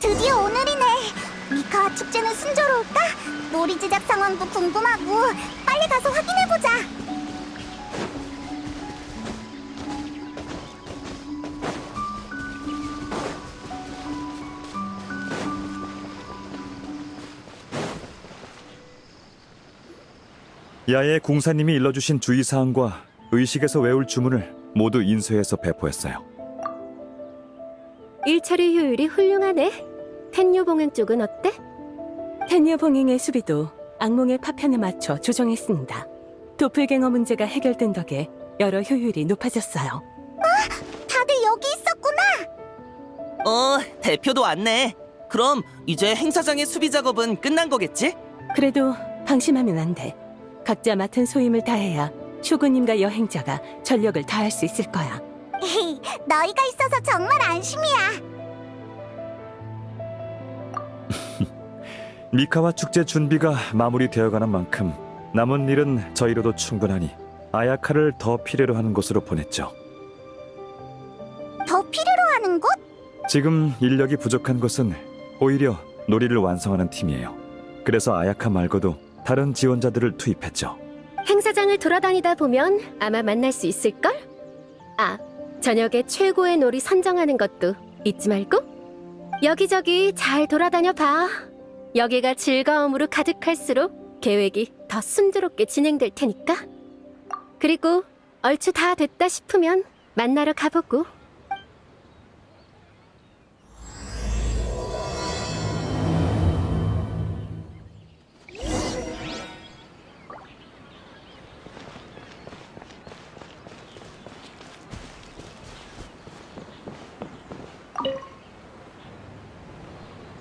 드디어 오늘이네. 미카와 축제는 순조로울까? 놀이 제작 상황도 궁금하고 빨리 가서 확인해 보자. 야외 공사님이 일러주신 주의사항과 의식에서 외울 주문을 모두 인쇄해서 배포했어요. 일 처리 효율이 훌륭하네. 텐유 봉행 쪽은 어때? 텐유 봉행의 수비도 악몽의 파편에 맞춰 조정했습니다. 도플갱어 문제가 해결된 덕에 여러 효율이 높아졌어요. 다들 여기 있었구나. 어, 대표도 왔네. 그럼 이제 행사장의 수비 작업은 끝난 거겠지? 그래도 방심하면 안 돼. 각자 맡은 소임을 다해야 쇼구님과 여행자가 전력을 다할 수 있을 거야. 너희가 있어서 정말 안심이야. 미카와 축제 준비가 마무리되어가는 만큼 남은 일은 저희로도 충분하니 아야카를 더 필요로 하는 곳으로 보냈죠. 더 필요로 하는 곳? 지금 인력이 부족한 곳은 오히려 놀이를 완성하는 팀이에요. 그래서 아야카 말고도 다른 지원자들을 투입했죠. 행사장을 돌아다니다 보면 아마 만날 수 있을걸? 아, 저녁에 최고의 놀이 선정하는 것도 잊지 말고. 여기저기 잘 돌아다녀 봐. 여기가 즐거움으로 가득할수록 계획이 더 순조롭게 진행될 테니까. 그리고 얼추 다 됐다 싶으면 만나러 가보고.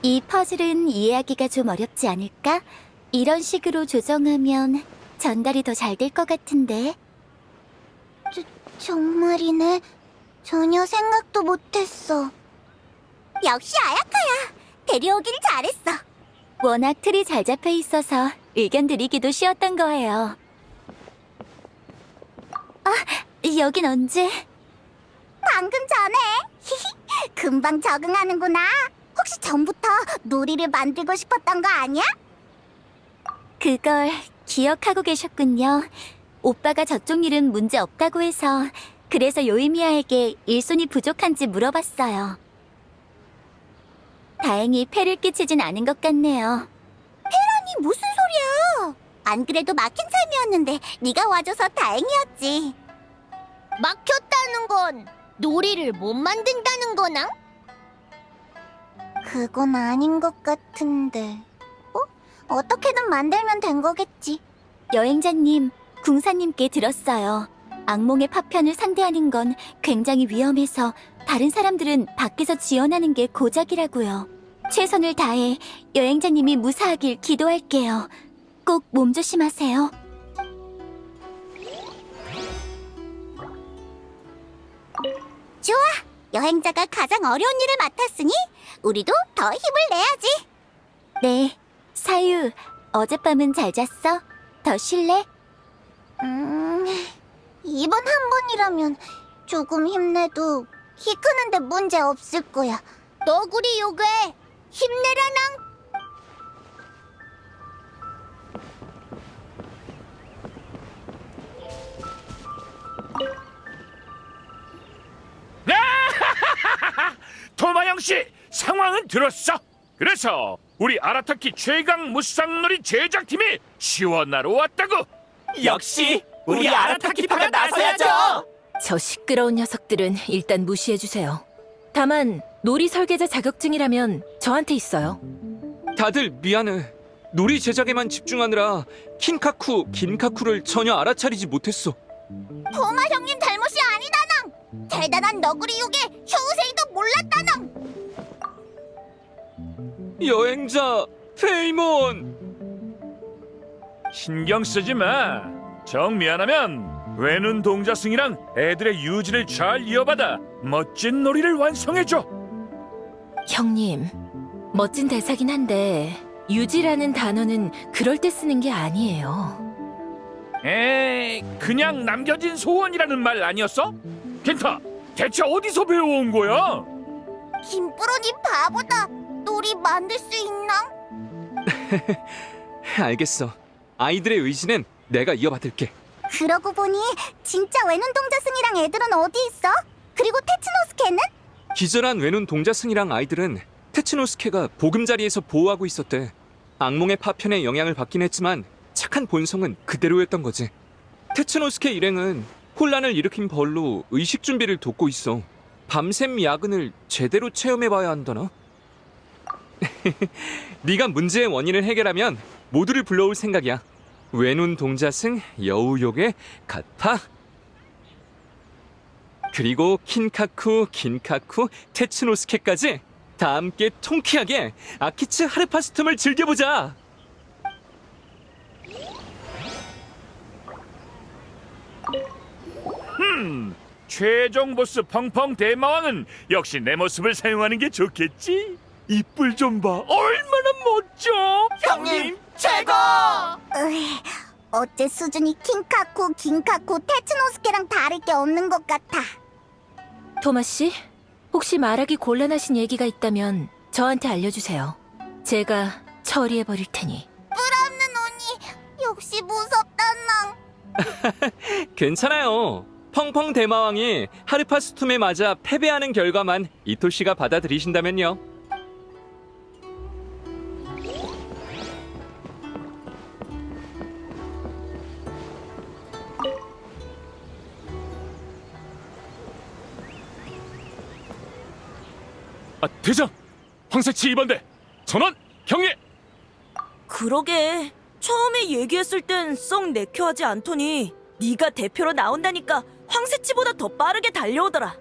이 퍼즐은 이해하기가 좀 어렵지 않을까? 이런 식으로 조정하면 전달이 더 잘 될 것 같은데. 저, 정말이네. 전혀 생각도 못했어. 역시 아야카야. 데려오길 잘했어. 워낙 틀이 잘 잡혀 있어서 의견 드리기도 쉬웠던 거예요. 아, 여긴 언제? 방금 전에. 금방 적응하는구나. 혹시 전부터 놀이를 만들고 싶었던 거 아니야? 그걸 기억하고 계셨군요. 오빠가 저쪽 일은 문제 없다고 해서 그래서 요이미아에게 일손이 부족한지 물어봤어요. 다행히 폐를 끼치진 않은 것 같네요. 폐라니 무슨 소리야? 안 그래도 막힌 삶이었는데 네가 와줘서 다행이었지. 막혔다는 건 놀이를 못 만든다는 거나? 그건 아닌 것 같은데. 어? 어떻게든 만들면 된 거겠지. 여행자님, 궁사님께 들었어요. 악몽의 파편을 상대하는 건 굉장히 위험해서 다른 사람들은 밖에서 지원하는 게 고작이라고요. 최선을 다해 여행자님이 무사하길 기도할게요. 꼭 몸 조심하세요. 좋아! 여행자가 가장 어려운 일을 맡았으니 우리도 더 힘을 내야지. 네, 사유, 어젯밤은 잘 잤어? 더 쉴래? 음, 이번 한 번이라면 조금 힘내도 키 크는데 문제 없을 거야. 너구리 요괴, 힘내라낭. 도마영 씨 상황은 들었어. 그래서 우리 아라타키 최강 무쌍놀이 제작팀이 지원하러 왔다고. 역시 우리 아라타키파가 나서야죠. 저 시끄러운 녀석들은 일단 무시해주세요. 다만 놀이 설계자 자격증이라면 저한테 있어요. 다들 미안해. 놀이 제작에만 집중하느라 킨카쿠, 긴카쿠를 전혀 알아차리지 못했어. 도마 형님 잘못이 아니다낭. 대단한 너구리 요괴 효우세이도 몰랐다낭. 여행자 페이몬. 신경 쓰지 마. 정 미안하면 외눈 동자승이랑 애들의 유지를 잘 이어받아 멋진 놀이를 완성해줘. 형님, 멋진 대사긴 한데 유지라는 단어는 그럴 때 쓰는 게 아니에요. 에이, 그냥 남겨진 소원이라는 말 아니었어? 켄타, 대체 어디서 배워온 거야? 김부로니 바보다. 놀이 만들 수 있나? 알겠어. 아이들의 의지는 내가 이어받을게. 그러고 보니 진짜 외눈 동자 승이랑 애들은 어디 있어? 그리고 테츠노스케는? 기절한 외눈 동자승이랑 아이들은 테츠노스케가 보금자리에서 보호하고 있었대. 악몽의 파편에 영향을 받긴 했지만 착한 본성은 그대로였던 거지. 테츠노스케 일행은 혼란을 일으킨 벌로 의식 준비를 돕고 있어. 밤샘 야근을 제대로 체험해봐야 한다나? 네가 문제의 원인을 해결하면 모두를 불러올 생각이야. 외눈 동자승, 여우요괴, 가파, 그리고 킨카쿠, 긴카쿠, 테츠노스케까지 다 함께 통쾌하게 아키츠 하르파스툼을 즐겨보자. 최종 보스 펑펑 대마왕은 역시 내 모습을 사용하는 게 좋겠지? 이뿔 좀 봐. 얼마나 멋져. 형님 최고. 으이, 어째 수준이 킹카쿠, 긴카쿠, 테츠노스케랑 다를 게 없는 것 같아. 토마 씨, 혹시 말하기 곤란하신 얘기가 있다면 저한테 알려주세요. 제가 처리해 버릴 테니. 없는 언니, 역시 무섭단 낭. 괜찮아요. 펑펑 대마왕이 하르파스툼에 맞아 패배하는 결과만 이토 씨가 받아들이신다면요. 아, 대장. 황새치 2번대. 전원 경례. 그러게 처음에 얘기했을 땐 썩 내켜하지 않더니 네가 대표로 나온다니까 황새치보다 더 빠르게 달려오더라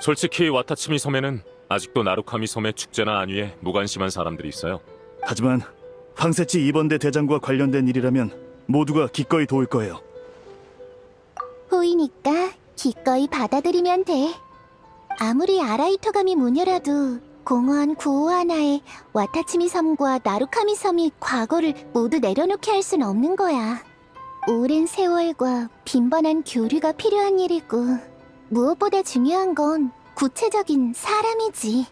솔직히 와타치미 섬에는 아직도 나루카미 섬의 축제나 안위에 무관심한 사람들이 있어요. 하지만 황새치 2번대 대장과 관련된 일이라면 모두가 기꺼이 도울 거예요. 보이니까 기꺼이 받아들이면 돼. 아무리 아라이토가미 무녀라도 공허한 구호 하나에 와타치미 섬과 나루카미 섬이 과거를 모두 내려놓게 할 순 없는 거야. 오랜 세월과 빈번한 교류가 필요한 일이고 무엇보다 중요한 건 구체적인 사람이지.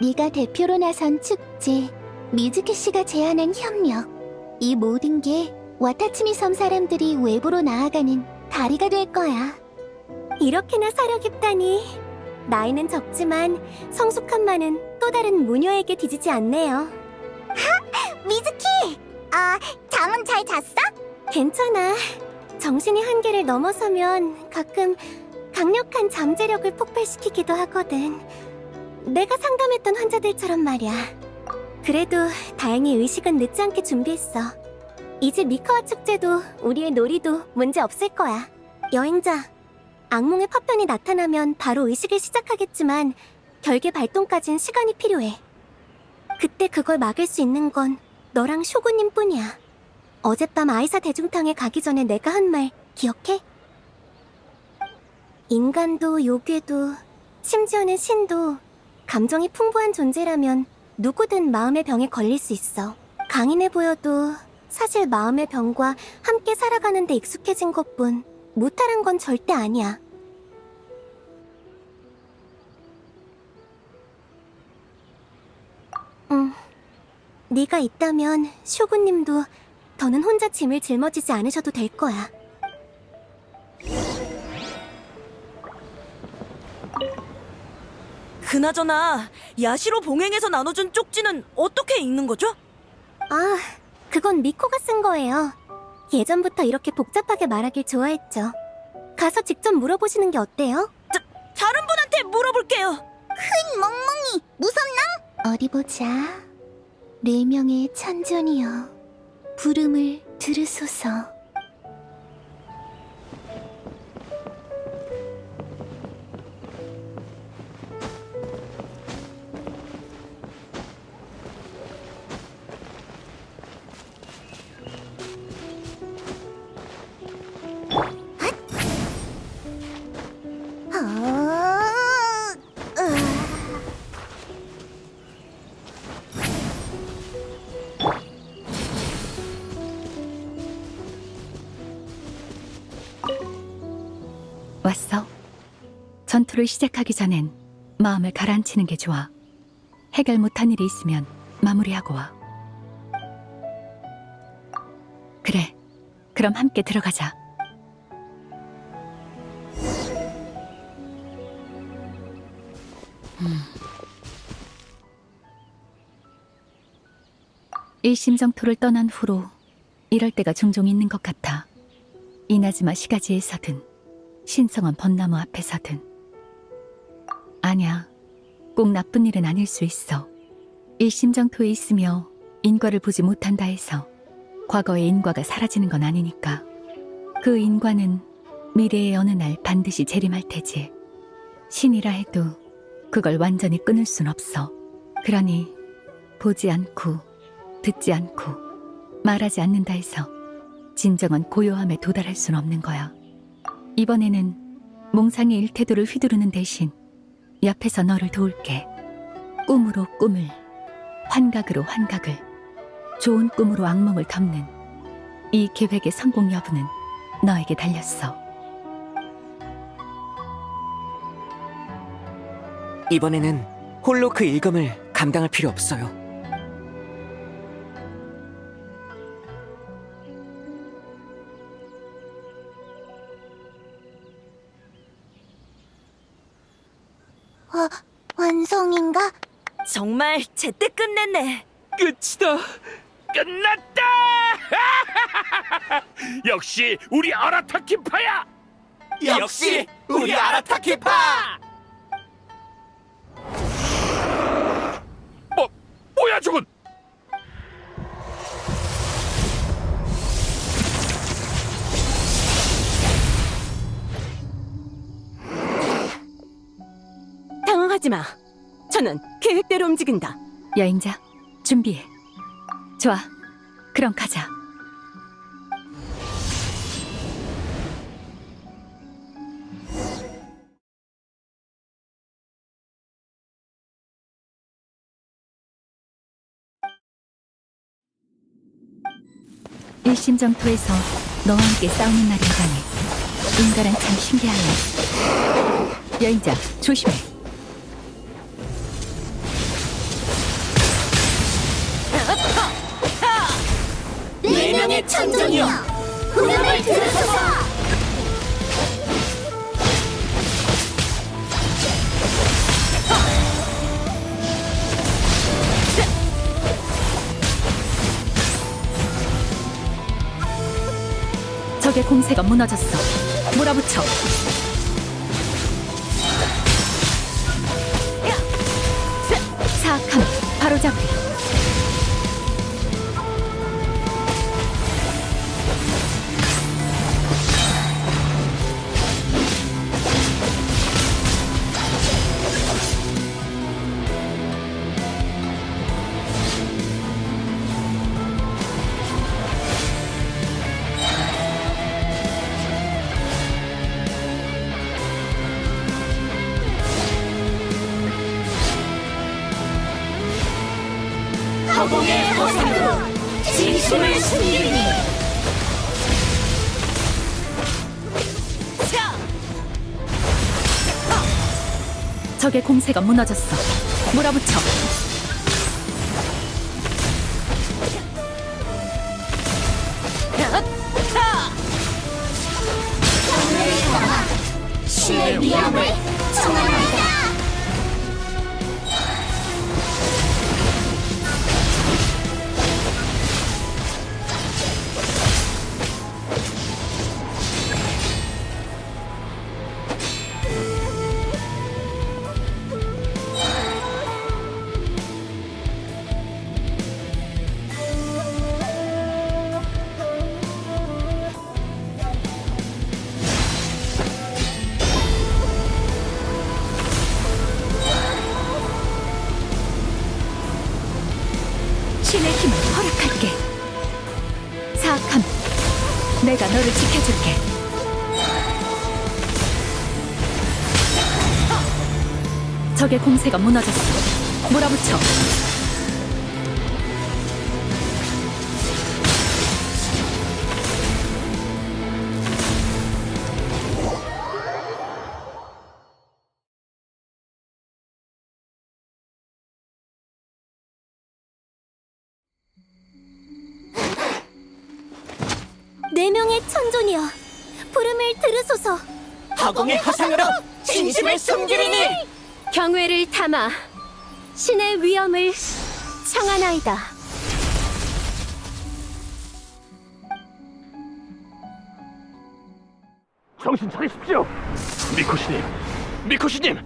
네가 대표로 나선 축제, 미즈키 씨가 제안한 협력, 이 모든 게 와타치미 섬 사람들이 외부로 나아가는 다리가 될 거야. 이렇게나 사려 깊다니. 나이는 적지만 성숙함만은 또 다른 무녀에게 뒤지지 않네요. 하! 미즈키! 아, 잠은 잘 잤어? 괜찮아. 정신이 한계를 넘어서면 가끔 강력한 잠재력을 폭발시키기도 하거든. 내가 상담했던 환자들처럼 말이야. 그래도 다행히 의식은 늦지 않게 준비했어. 이제 미카와 축제도 우리의 놀이도 문제 없을 거야. 여행자, 악몽의 파편이 나타나면 바로 의식을 시작하겠지만 결계 발동까진 시간이 필요해. 그때 그걸 막을 수 있는 건 너랑 쇼구님 뿐이야. 어젯밤 아이사 대중탕에 가기 전에 내가 한 말 기억해? 인간도 요괴도 심지어는 신도 감정이 풍부한 존재라면 누구든 마음의 병에 걸릴 수 있어. 강인해 보여도 사실 마음의 병과 함께 살아가는데 익숙해진 것뿐 무탈한 건 절대 아니야. 응. 네가 있다면 쇼구님도 더는 혼자 짐을 짊어지지 않으셔도 될 거야. 그나저나 야시로 봉행에서 나눠준 쪽지는 어떻게 읽는 거죠? 아, 그건 미코가 쓴 거예요. 예전부터 이렇게 복잡하게 말하길 좋아했죠. 가서 직접 물어보시는 게 어때요? 다른 분한테 물어볼게요 큰 멍멍이 무섭나? 어디 보자. 네 명의 천존이여 부름을 들으소서. 전투를 시작하기 전엔 마음을 가라앉히는 게 좋아. 해결 못한 일이 있으면 마무리하고 와. 그래. 그럼 함께 들어가자. 음. 일심정토를 떠난 후로 이럴 때가 종종 있는 것 같아. 이나즈마 시가지에서든 신성한 벚나무 앞에서든 아냐, 꼭 나쁜 일은 아닐 수 있어. 일심정토에 있으며 인과를 보지 못한다 해서 과거의 인과가 사라지는 건 아니니까. 그 인과는 미래의 어느 날 반드시 재림할 테지. 신이라 해도 그걸 완전히 끊을 순 없어. 그러니 보지 않고 듣지 않고 말하지 않는다 해서 진정한 고요함에 도달할 순 없는 거야. 이번에는 몽상의 일태도를 휘두르는 대신 옆에서 너를 도울게. 꿈으로 꿈을, 환각으로 환각을, 좋은 꿈으로 악몽을 덮는 이 계획의 성공 여부는 너에게 달렸어. 이번에는 홀로 그 일검을 감당할 필요 없어요. 어, 완성인가? 정말 제때 끝냈네. 끝이다. 끝났다! 역시 우리 아라타키파야! 역시 우리 아라타키파! 뭐, 뭐야 저건? 당황하지 마. 저는 계획대로 움직인다. 여행자, 준비해. 좋아. 그럼 가자. 일심정토에서 너와 함께 싸우는 날이라니 인간은 참 신기하네. 여행자, 조심해. 천정이여! 후렴을 들으소서! 적의 공세가 무너졌어. 몰아붙여. 사악함, 바로잡으 공세가 무너졌어. 몰아붙여. 신의 위엄을 청하나이다! 내가 너를 지켜줄게. 적의 공세가 무너졌어. 몰아붙여. 화공의 화상으로 진심을 숨기리니 경외를 담아 신의 위엄을 청하나이다. 정신 차리십시오. 미코시님, 미코시님,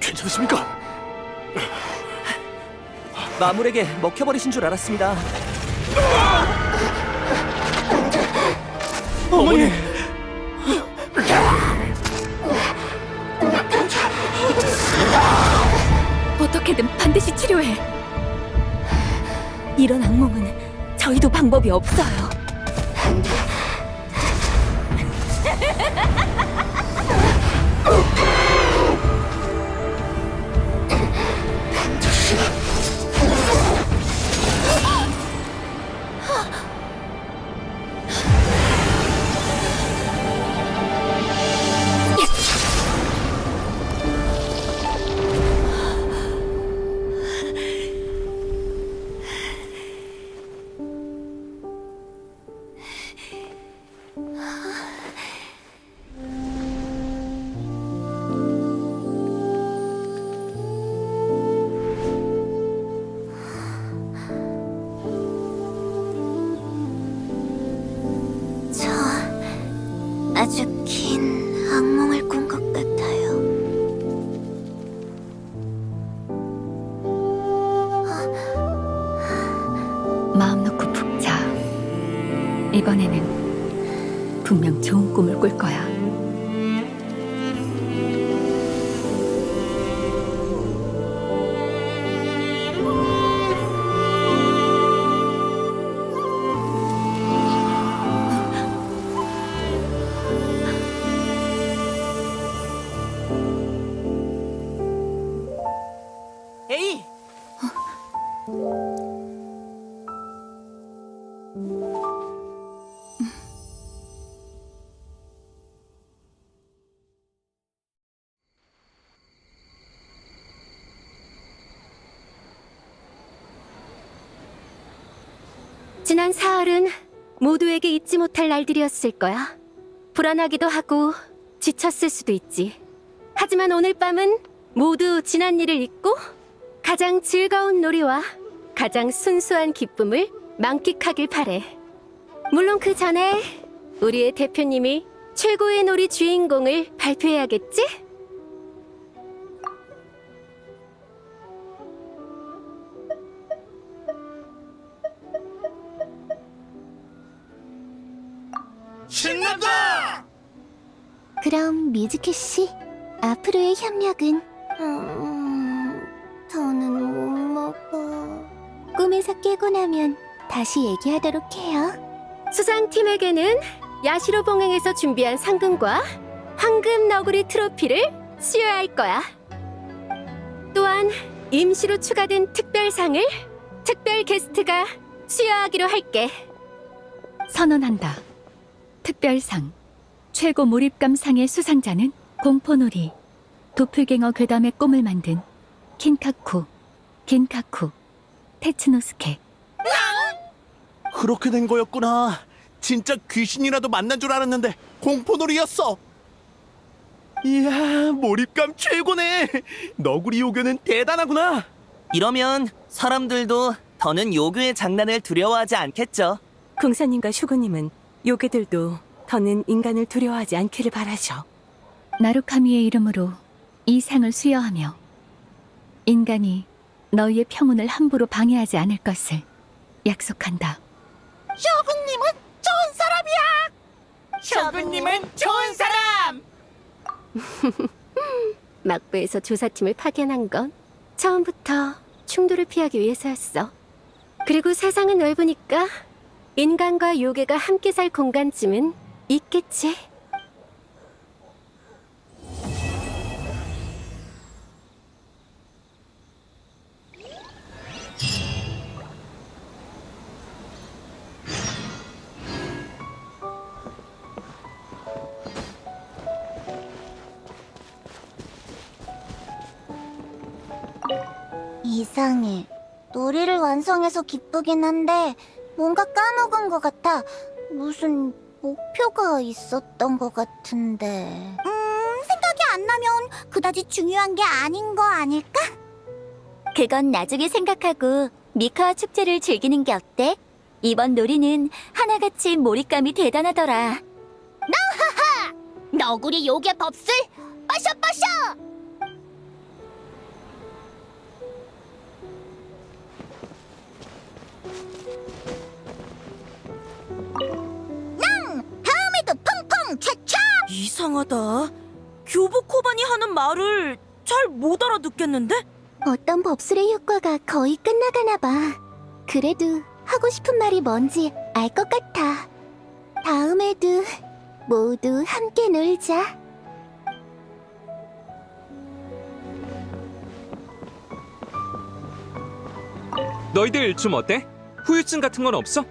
괜찮으십니까? 마물에게 먹혀버리신 줄 알았습니다. 어머니! 어떻게든 반드시 치료해. 이런 악몽은 저희도 방법이 없어요. 저 지난 사흘은 모두에게 잊지 못할 날들이었을 거야. 불안하기도 하고 지쳤을 수도 있지. 하지만 오늘 밤은 모두 지난 일을 잊고 가장 즐거운 놀이와 가장 순수한 기쁨을 만끽하길 바래. 물론 그 전에 우리의 대표님이 최고의 놀이 주인공을 발표해야겠지? 그럼 미즈키 씨, 앞으로의 협력은? 음, 더는 못 먹어. 꿈에서 깨고 나면 다시 얘기하도록 해요. 수상팀에게는 야시로 봉행에서 준비한 상금과 황금 너구리 트로피를 수여할 거야. 또한 임시로 추가된 특별상을 특별 게스트가 수여하기로 할게. 선언한다. 특별상 최고 몰입감상의 수상자는 공포놀이 도플갱어 괴담의 꿈을 만든 킨카쿠, 긴카쿠, 테츠노스케. 그렇게 된 거였구나. 진짜 귀신이라도 만난 줄 알았는데 공포놀이였어. 이야, 몰입감 최고네. 너구리 요괴는 대단하구나. 이러면 사람들도 더는 요괴의 장난을 두려워하지 않겠죠. 궁사님과 슈구님은 요괴들도 더는 인간을 두려워하지 않기를 바라셔. 나루카미의 이름으로 이 상을 수여하며 인간이 너희의 평온을 함부로 방해하지 않을 것을 약속한다. 쇼군님은 좋은 사람이야! 셔군님은 좋은 사람! 막부에서 조사팀을 파견한 건 처음부터 충돌을 피하기 위해서였어. 그리고 세상은 넓으니까 인간과 요괴가 함께 살 공간쯤은 있겠지. 이상해. 놀이를 완성해서 기쁘긴 한데 뭔가 까먹은 것 같아. 무슨 목표가 있었던 것 같은데. 음, 생각이 안 나면 그다지 중요한 게 아닌 거 아닐까? 그건 나중에 생각하고 미카와 축제를 즐기는 게 어때? 이번 놀이는 하나같이 몰입감이 대단하더라. 나하하! 너구리 요괴 법술 빠셔빠셔! 이상하다. 교복 코반이 하는 말을 잘 못 알아듣겠는데? 어떤 법술의 효과가 거의 끝나가나 봐. 그래도 하고 싶은 말이 뭔지 알 것 같아. 다음에도 모두 함께 놀자. 너희들 좀 어때? 후유증 같은 건 없어?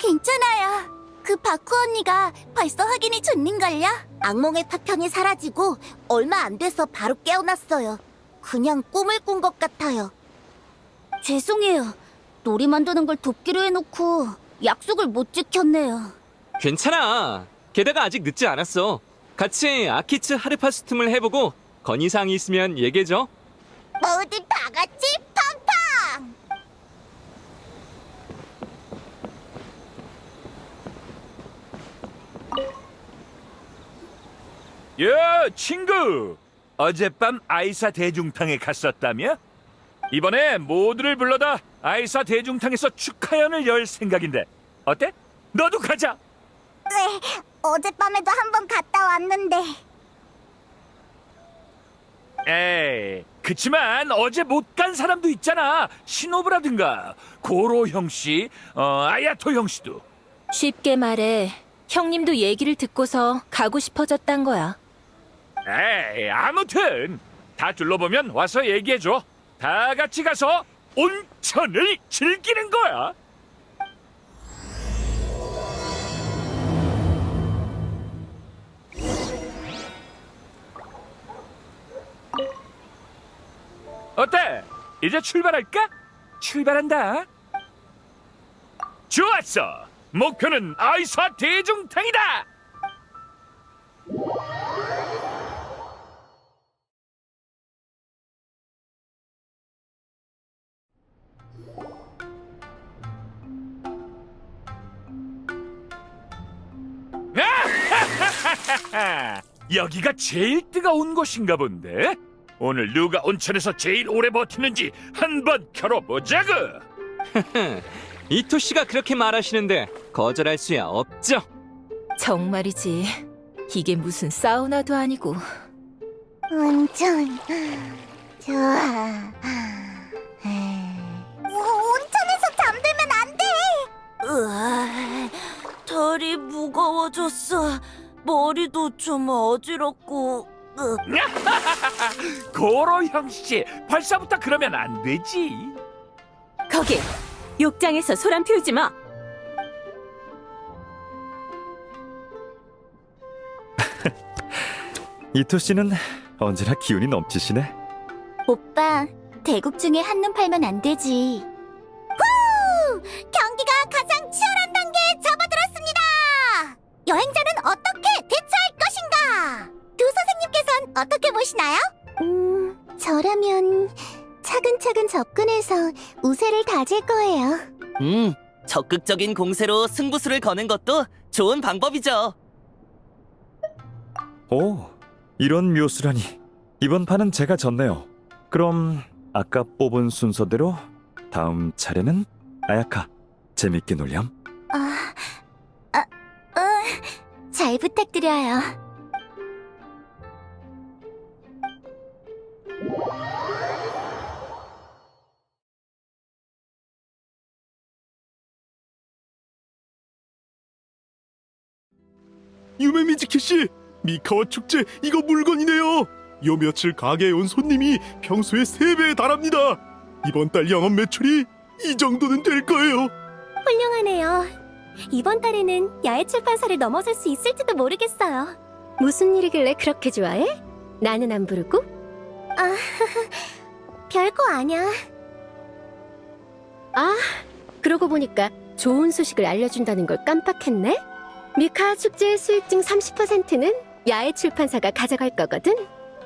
괜찮아요. 그 바쿠 언니가 벌써 확인이 좋는걸요? 악몽의 파편이 사라지고 얼마 안 돼서 바로 깨어났어요. 그냥 꿈을 꾼 것 같아요. 죄송해요. 놀이 만드는 걸 돕기로 해놓고 약속을 못 지켰네요. 괜찮아. 게다가 아직 늦지 않았어. 같이 아키츠 하르파스툼을 해보고 건의사항이 있으면 얘기해줘. 모두 다 같이 야, 친구. 어젯밤 아이사 대중탕에 갔었다며? 이번에 모두를 불러다 아이사 대중탕에서 축하연을 열 생각인데 어때? 너도 가자. 네, 어젯밤에도 한 번 갔다 왔는데 에이, 그치만 어제 못 간 사람도 있잖아. 신호부라든가 고로 형 씨, 어, 아야토 형 씨도. 쉽게 말해, 형님도 얘기를 듣고서 가고 싶어졌단 거야. 에이, 아무튼 다 둘러보면 와서 얘기해줘. 다 같이 가서 온천을 즐기는 거야. 어때? 이제 출발할까? 출발한다. 좋았어. 목표는 아이사 대중탕이다. 여기가 제일 뜨거운 곳인가 본데? 오늘 누가 온천에서 제일 오래 버티는지 한번 겨뤄보자구! 이토 씨가 그렇게 말하시는데 거절할 수야 없죠. 정말이지. 이게 무슨 사우나도 아니고. 온천 좋아. 온천에서 잠들면 안 돼. 으아, 다리 무거워졌어. 머리도 좀 어지럽고. 으, 고로 형씨, 벌써부터 그러면 안 되지. 거기 욕장에서 소란 피우지 마. 이토 씨는 언제나 기운이 넘치시네. 오빠, 대국 중에 한눈 팔면 안 되지. 후! 경기가 가장 치열한 단계에 접어들었습니다. 여행자는 어떻게 보시나요? 음, 저라면 차근차근 접근해서 우세를 다질 거예요. 음, 적극적인 공세로 승부수를 거는 것도 좋은 방법이죠. 오, 이런 묘수라니. 이번 판은 제가 졌네요. 그럼 아까 뽑은 순서대로 다음 차례는 아야카. 재밌게 놀렴. 아, 아, 어, 잘 부탁드려요. 유메미즈키 씨, 미카와 축제 이거 물건이네요. 요 며칠 가게에 온 손님이 평소의 세 배에 달합니다. 이번 달 영업 매출이 이 정도는 될 거예요. 훌륭하네요. 이번 달에는 야외 출판사를 넘어설 수 있을지도 모르겠어요. 무슨 일이길래 그렇게 좋아해? 나는 안 부르고? 아, 별거 아니야. 아, 그러고 보니까 좋은 소식을 알려준다는 걸 깜빡했네? 미카 축제의 수익 중 30%는 야외 출판사가 가져갈 거거든.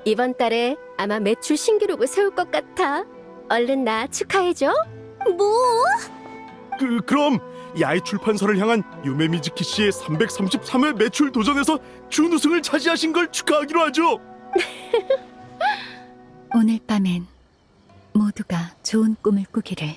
이번 달에 아마 매출 신기록을 세울 것 같아. 얼른 나 축하해줘. 뭐? 그, 그럼 야외 출판사를 향한 유메 미즈키 씨의 333회 매출 도전에서 준우승을 차지하신 걸 축하하기로 하죠. 오늘 밤엔 모두가 좋은 꿈을 꾸기를.